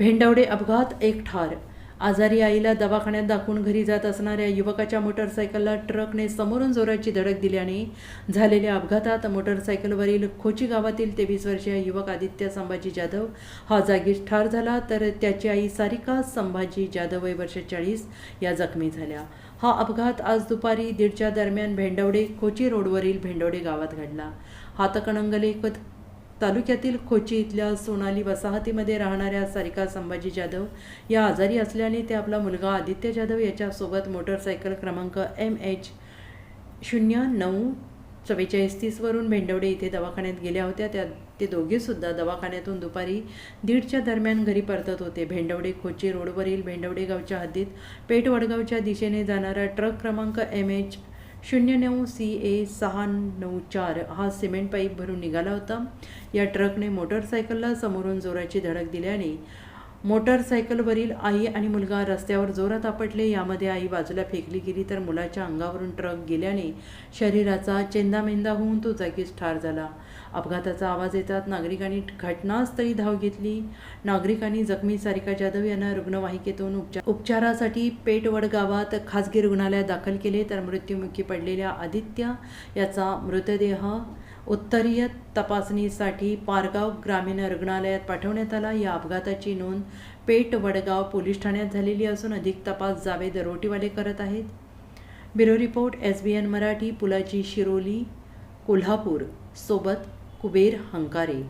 भेंडवडे अपघात एक ठार. आजारी आईला दवाखान्यात दाखवून घरी जात असणाऱ्या युवकाच्या मोटरसायकलला ट्रकने समोरून जोराची धडक दिल्याने झालेल्या अपघातात मोटरसायकलवरील खोची गावातील तेवीस वर्षीय युवक आदित्य संभाजी जाधव हा जागीच ठार झाला तर त्याची आई सारिका संभाजी जाधव वय वर्ष चाळीस या जखमी झाल्या. हा अपघात आज दुपारी दीडच्या दरम्यान भेंडवडे खोची रोडवरील भेंडवडे गावात घडला. हातकणंगले तालुक्यातील खोची इथल्या सोनाली वसाहतीमध्ये राहणाऱ्या सारिका संभाजी जाधव या आजारी असल्याने ते आपला मुलगा आदित्य जाधव याच्यासोबत मोटरसायकल क्रमांक एम एच शून्य नऊ चव्वेचाळीस तीसवरून भेंडवडे इथे दवाखान्यात गेल्या होत्या. त्या ते दोघेसुद्धा दवाखान्यातून दुपारी दीडच्या दरम्यान घरी परतत होते. भेंडवडे खोची रोडवरील भेंडवडे गावच्या हद्दीत पेठ वडगावच्या दिशेने जाणारा ट्रक क्रमांक एम एच शून्य नऊ सी ए सहा नऊ चार हा सिमेंट पाईप भरून निघाला होता. या ट्रकने मोटरसायकलला समोरून जोराची धडक दिल्याने मोटरसायकलवरील आई आणि मुलगा रस्त्यावर जोरात आपटले. यामध्ये आई बाजूला फेकली गेली तर मुलाच्या अंगावरून ट्रक गेल्याने शरीराचा चेंदामेंदा होऊन तो जागीच ठार झाला. अपघाताचा आवाज येतात. नागरिकांनी घटनास्थळी धाव घेतली. नागरिकांनी जखमी सारिका जाधव यांना रुग्णवाहिकेतून उपचार उपचारासाठी पेटवड गावात खासगी रुग्णालयात दाखल केले. तर मृत्युमुखी पडलेल्या आदित्य याचा मृतदेह उत्तरीय तपासणीसाठी पारगाव ग्रामीण रुग्णालयात पाठवण्यात आला. या अपघाताची नोंद पेट वडगाव पोलीस ठाण्यात झालेली असून अधिक तपास जावेद रोटीवाले करत आहेत. Bureau report S B N Marathi पुलाची शिरोली कोल्हापूर. सोबत कुबेर हंकारे